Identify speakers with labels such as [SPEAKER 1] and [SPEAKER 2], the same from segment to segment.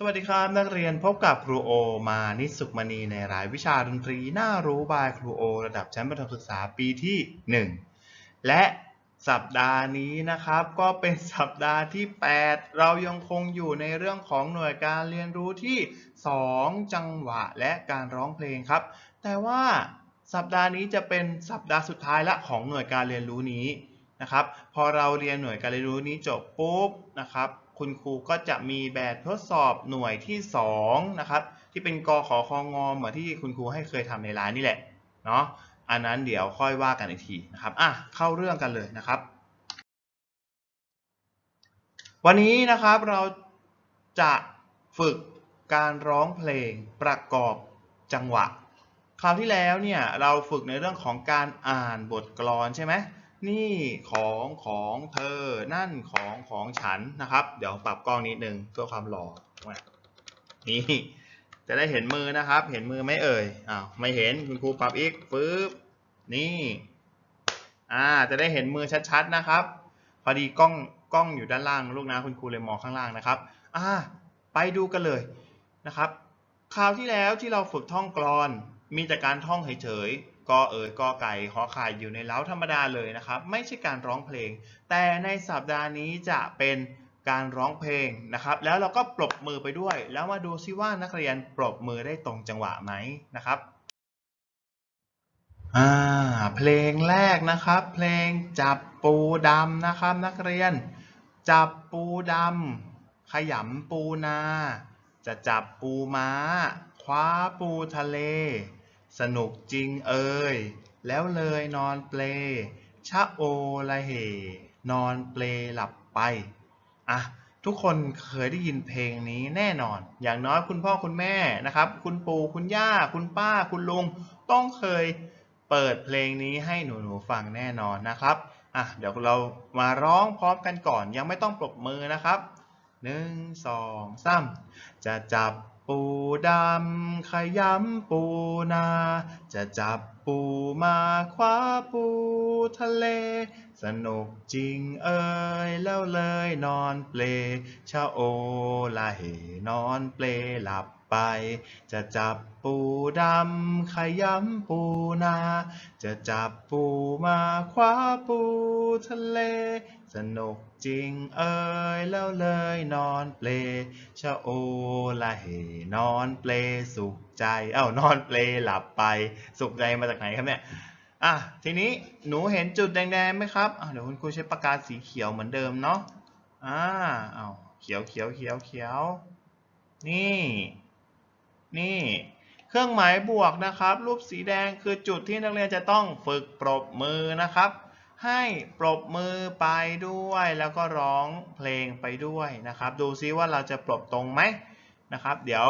[SPEAKER 1] สวัสดีครับนักเรียนพบกับครูโอมานิสสุขมณีในรายวิชาดนตรีน่ารู้บายครูโอ ระดับชั้นประถมศึกษาปีที่ 1 และสัปดาห์นี้นะครับ ก็เป็นสัปดาห์ที่ 8 เรายังคงอยู่ในเรื่องของหน่วยการเรียนรู้ที่ 2 จังหวะและการร้องเพลงครับ แต่ว่าสัปดาห์นี้จะเป็นสัปดาห์สุดท้ายละของหน่วยการเรียนรู้นี้นะครับ พอเราเรียนหน่วยการเรียนรู้นี้จบปุ๊บนะครับ คุณครูก็จะมีแบบทดสอบหน่วยที่2นะครับที่เป็นกขอคองอเหมือนที่คุณครูให้เคยทำในร้านนี่แหละเนาะอันนั้นเดี๋ยวค่อยว่ากันอีกทีนะครับอะเข้าเรื่องกันเลยนะครับ วันนี้นะครับเราจะฝึกการร้องเพลงประกอบจังหวะ คราวที่แล้วเนี่ยเราฝึกในเรื่องของการอ่านบทกลอนใช่ไหม นี่ของของเธอ นั่นของของฉันนะครับ เดี๋ยวปรับกล้องนิดนึงเพื่อความหล่อนี่จะได้เห็นมือนะครับ เห็นมือไหมเอ่ยอ้าวไม่เห็นคุณครูปรับอีกปึ๊บนี่อ่าจะได้เห็นมือชัดๆนะครับ พอดีกล้องกล้องอยู่ด้านล่างลูกนะคุณครูเลยมองข้างล่างนะครับอ่าไปดูกันเลยนะครับ ราวที่แล้วที่เราฝึกท่องกลอน มีแต่การท่องเฉยๆกอเอ๋ยกอไก่ขอไข่อยู่ในเล้าธรรมดาเลยนะครับ ไม่ใช่การร้องเพลง แต่ในสัปดาห์นี้จะเป็นการร้องเพลงนะครับ แล้วเราก็ปรบมือไปด้วย แล้วมาดูซิว่านักเรียนปรบมือได้ตรงจังหวะไหมนะครับอ่าเพลงแรกนะครับ เพลงจับปูดำนะครับ นักเรียน จับปูดำขยำปูนา จะจับปูม้า คว้าปูทะเล สนุกจริงเอ่ย แล้วเลยนอนเปล ชะโอละเห นอนเปลหลับไป อะ ทุกคนเคยได้ยินเพลงนี้แน่นอน อย่างน้อยคุณพ่อคุณแม่นะครับ คุณปู่คุณย่า คุณป้า คุณลุง ต้องเคยเปิดเพลงนี้ให้หนูๆฟังแน่นอนนะครับ อะ เดี๋ยวเรามาร้องพร้อมกันก่อน ยังไม่ต้องปรบมือนะครับ หนึ่งสองสามจะจับปูดำขยำปูนา จะจับปูมาคว้าปูทะเล สนุกจริงเอ่ยแล้วเลยนอนเปลชะโอละเหนอนเปลหลับ ไป จะจับปูดำขยำปูนา จะจับปูมาคว้าปูทะเล สนุกจริงเอ่ยแล้วเลยนอนเปลชะโอละเหนอนเปลสุขใจ เอ้านอนเปลหลับไป สุขใจมาจากไหนครับเนี่ยอะทีนี้หนูเห็นจุดแดงๆไหมครับเดี๋ยวคุณครูใช้ปากกาสีเขียวเหมือนเดิมเนาะอ่าเอาเขียวเขียวเขียวเขียวนี่ นี่ เครื่องหมายบวกนะครับ รูปสีแดงคือจุดที่นักเรียนจะต้องฝึกปรบมือนะครับ ให้ปรบมือไปด้วย แล้วก็ร้องเพลงไปด้วยนะครับ ดูซิว่าเราจะปรบตรงไหมนะครับ เดี๋ยว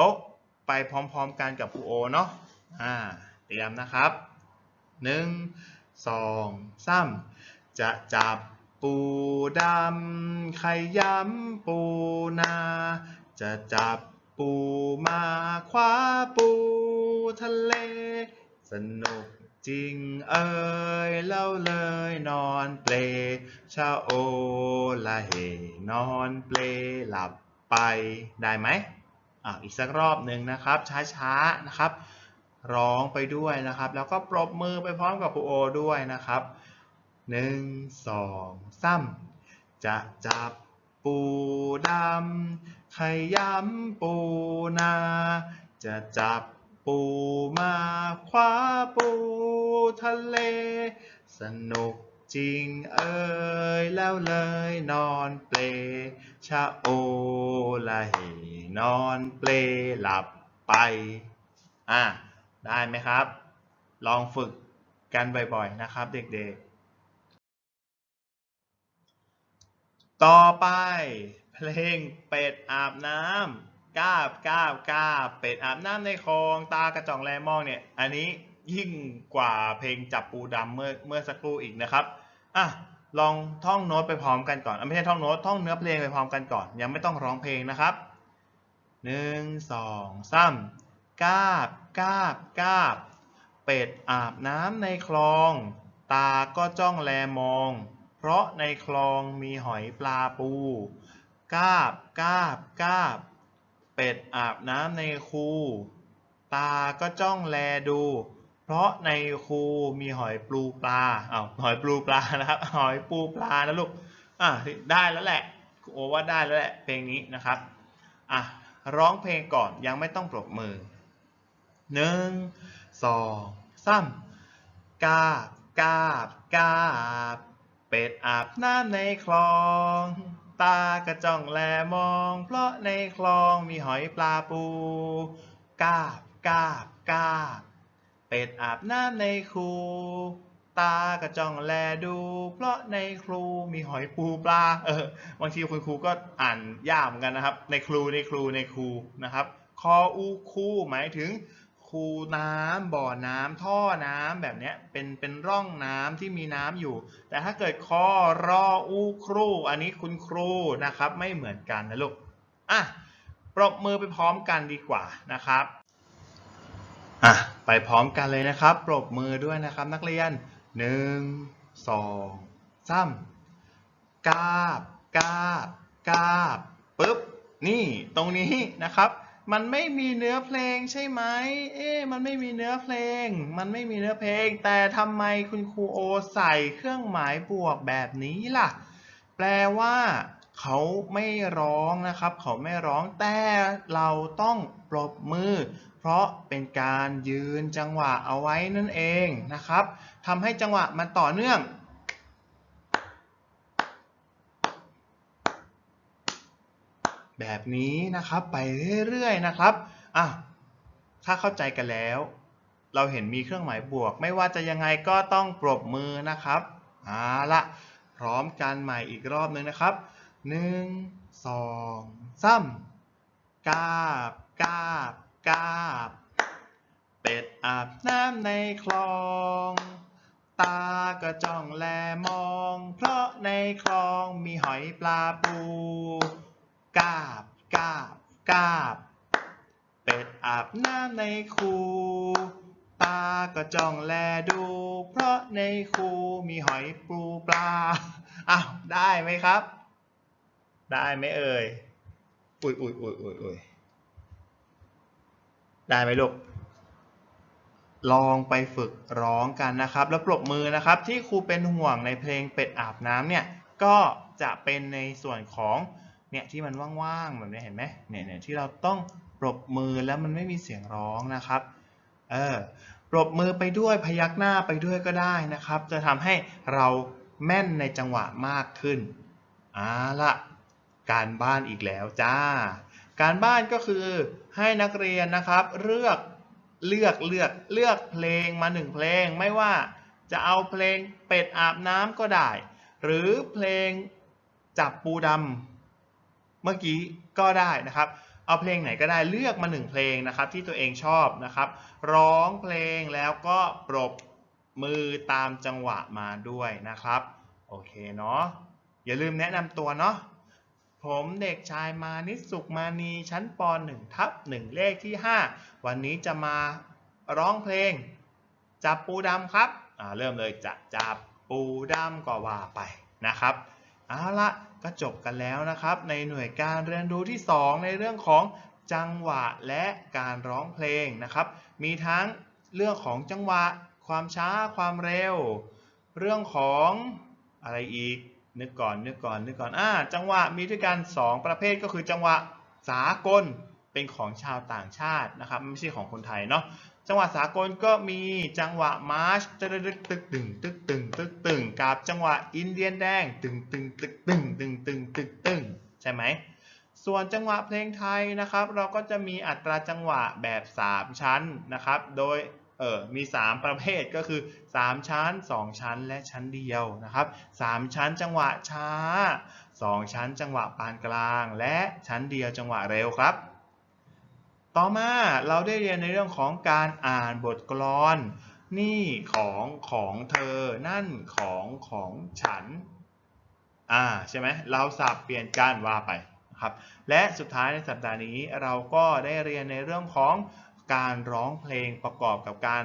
[SPEAKER 1] ไปพร้อมๆกันกับครูโอเนาะอ่าเตรียมนะครับหนึ่งสองสามจะจับปูดำขยำปูนา จะจับ ปูมาคว้าปูทะเล สนุกจริงเอ่ยเล่าเลยนอนเปลชาโอละเหนอนเปลหลับไปได้ไหมอะอีกสักรอบหนึ่งนะครับช้าๆนะครับ ร้องไปด้วยนะครับ แล้วก็ปรบมือไปพร้อมกับครูโอด้วยนะครับหนึ่งสองสามจะจับ ปูดำขยำปูนา จะจับปูมาคว้าปูทะเล สนุกจริงเอ่ยแล้วเลยนอนเปลชะโอละเหนอนเปลหลับไป อะ ได้ไหมครับ ลองฝึกกันบ่อยๆนะครับเด็กๆ ต่อไป เพลงเป็ดอาบน้ำกาบกาบกาบเป็ดอาบน้ำในคลองตากระจ่องแลมองเนี่ย อันนี้ยิ่งกว่าเพลงจับปูดำเมื่อเมื่อสักครู่อีกนะครับอะลองท่องโน้ตไปพร้อมกันก่อนอไม่ใช่ท่องโน้ตท่องเนื้อเพลงไปพร้อมกันก่อน ยังไม่ต้องร้องเพลงนะครับหนึ่งสองสามกาบกาบกาบ เป็ดอาบน้ำในคลอง ตาก็จ้องแลมอง เพราะในคลองมีหอยปลาปู กาบกาบกาบ เป็ดอาบน้ำในคู ตาก็จ้องแลดู เพราะในคูมีหอยปูปลาอ้าวหอยปูปลานะครับ หอยปูปลานะลูก อะได้แล้วแหละโอว่าได้แล้วแหละเพลงนี้นะครับ อะร้องเพลงก่อนยังไม่ต้องปรบมือหนึ่งสองสามกาบกาบกาบ เป็ดอาบน้ำในคลอง ตากระจ้องแลมอง เพราะในคลองมีหอยปลาปูกาบกาบกาบเป็ดอาบน้ำในครูตากระจ้องแลดู เพราะในครูมีหอยปูปลา เออ บางทีคุณครูก็อ่านยากเหมือนกันนะครับ ในครูในครูในครูนะครับ คออูคูหมายถึง คูน้ำบ่อน้ำท่อน้ำแบบเนี้ยเป็นเป็นร่องน้ำที่มีน้ำอยู่ แต่ถ้าเกิดคอรออูครู อันนี้คุณครูนะครับไม่เหมือนกันนะลูกอะปรบมือไปพร้อมกันดีกว่านะครับอะไปพร้อมกันเลยนะครับ ปรบมือด้วยนะครับนักเรียนหนึ่งสองสามกาบกาบกาบปึ๊บนี่ตรงนี้นะครับ มันไม่มีเนื้อเพลงใช่ไหม เอ๊ะ มันไม่มีเนื้อเพลง มันไม่มีเนื้อเพลง แต่ทำไมคุณครูโอใส่เครื่องหมายบวกแบบนี้ล่ะ แปลว่า เขาไม่ร้องนะครับ เขาไม่ร้อง แต่เราต้องปรบมือ เพราะเป็นการยืนจังหวะเอาไว้นั่นเองนะครับทำให้จังหวะมันต่อเนื่อง แบบนี้นะครับไปเรื่อยๆนะครับอะถ้าเข้าใจกันแล้ว เราเห็นมีเครื่องหมายบวก ไม่ว่าจะยังไงก็ต้องปรบมือนะครับเอาละพร้อมกันใหม่อีกรอบนึงนะครับหนึ่งสองสามกาบกาบกาบ เป็ดอาบน้ำในคลองตาก็จ้องแลมอง เพราะในคลองมีหอยปลาปู กาบกาบกาบ เป็ดอาบน้ำในคูตาก็จ้องแลดู เพราะในคูมีหอยปูปลาอ้าวได้ไหมครับ ได้ไหมเอ่ยอุ้ยอุ้ยอุ้ยอุ้ยอุ้ยได้ไหมลูกลองไปฝึกร้องกันนะครับ แล้วปรบมือนะครับที่ครูเป็นห่วงในเพลงเป็ดอาบน้ำเนี่ยก็จะเป็นในส่วนของ เนี่ยที่มันว่างๆแบบนี้เห็นไหมเนี่ยเนี่ยที่เราต้องปรบมือแล้วมันไม่มีเสียงร้องนะครับเออปรบมือไปด้วยพยักหน้าไปด้วยก็ได้นะครับ จะทำให้เราแม่นในจังหวะมากขึ้นเอาละการบ้านอีกแล้วจ้า การบ้านก็คือให้นักเรียนนะครับ เลือกเลือกเลือกเลือกเพลงมาหนึ่งเพลง ไม่ว่าจะเอาเพลงเป็ดอาบน้ำก็ได้ หรือเพลงจับปูดำ เมื่อกี้ก็ได้นะครับ เอาเพลงไหนก็ได้เลือกมาหนึ่งเพลงนะครับ ที่ตัวเองชอบนะครับ ร้องเพลงแล้วก็ปรบมือตามจังหวะมาด้วยนะครับโอเคเนาะอย่าลืมแนะนำตัวเนาะผมเด็กชายมานิสุขมานีชั้นป .1 ทับ1เลขที่ 5 วันนี้จะมาร้องเพลง จับปูดำครับเริ่มเลยจะจับปูดำก็ว่าไปนะครับ เอาละ ก็จบกันแล้วนะครับ ในหน่วยการเรียนรู้ที่ 2 ในเรื่องของจังหวะและการร้องเพลงนะครับ มีทั้งเรื่องของจังหวะ ความช้าความเร็ว เรื่องของอะไรอีกนึกก่อนนึกก่อนนึกก่อนอ่าจังหวะมีด้วยกัน 2 ประเภทก็คือจังหวะสากลเป็นของชาวต่างชาตินะครับ ไม่ใช่ของคนไทยเนาะ จังหวะสากลก็มีจังหวะมาร์ชตึกตึกตึกตึงตึกตึงตึกตึงกับจังหวะอินเดียนแดงตึงตึงตึกตึงตึงตึงตึกตึงใช่ไหมส่วนจังหวะเพลงไทยนะครับ เราก็จะมีอัตราจังหวะแบบ 3 ชั้นนะครับ โดยเออมี 3 ประเภทก็คือ 3 ชั้น 2 ชั้นและชั้นเดียวนะครับ 3 ชั้นจังหวะช้า 2 ชั้นจังหวะปานกลาง และชั้นเดียวจังหวะเร็วครับ ต่อมาเราได้เรียนในเรื่องของการอ่านบทกลอน นี่ของของเธอ นั่นของของฉัน อ่าใช่ไหมเราสับเปลี่ยนการว่าไปครับ และสุดท้ายในสัปดาห์นี้เราก็ได้เรียนในเรื่องของการร้องเพลงประกอบกับการ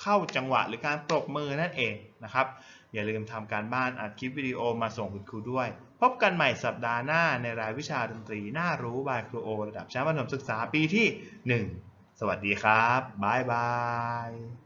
[SPEAKER 1] เข้าจังหวะหรือการปรบมือนั่นเองนะครับ อย่าลืมทำการบ้านอัดคลิปวิดีโอมาส่งคุณครูด้วย พบกันใหม่สัปดาห์หน้าในรายวิชาดนตรีน่ารู้บายครูโอ ระดับชั้นประถมศึกษาปีที่ 1 สวัสดีครับ บ๊ายบาย